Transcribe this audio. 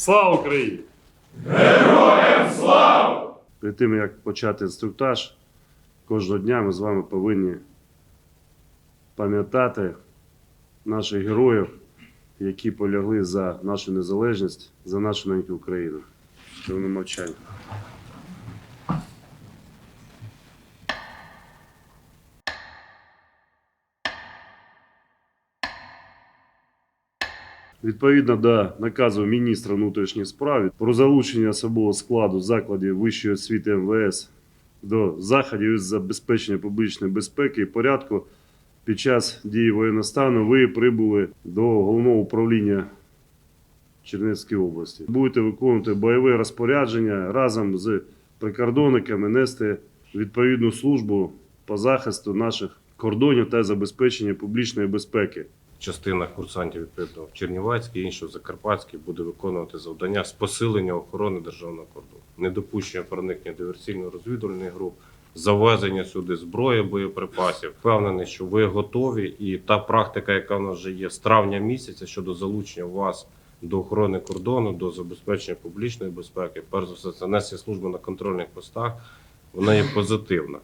Слава Україні! Героям слава! Перед тим як почати інструктаж, кожного дня ми з вами повинні пам'ятати наших героїв, які полягли за нашу незалежність, за нашу неньку Україну. Хвилину мовчання. Відповідно до наказу міністра внутрішніх справ про залучення особового складу закладів вищої освіти МВС до заходів із забезпечення публічної безпеки і порядку під час дії воєнного стану ви прибули до головного управління Чернівської області. Будете виконувати бойове розпорядження разом з прикордонниками, нести відповідну службу по захисту наших кордонів та забезпечення публічної безпеки. Частина курсантів відповідно в Чернівецькій, інша в Закарпатській буде виконувати завдання з посилення охорони державного кордону, недопущення проникнення диверсійно-розвідувальних груп, завезення сюди зброї, боєприпасів. Впевнений, що ви готові, і та практика, яка в нас вже є з травня місяця щодо залучення вас до охорони кордону, до забезпечення публічної безпеки, перш за все, це несення служби на контрольних постах. Вона є позитивна.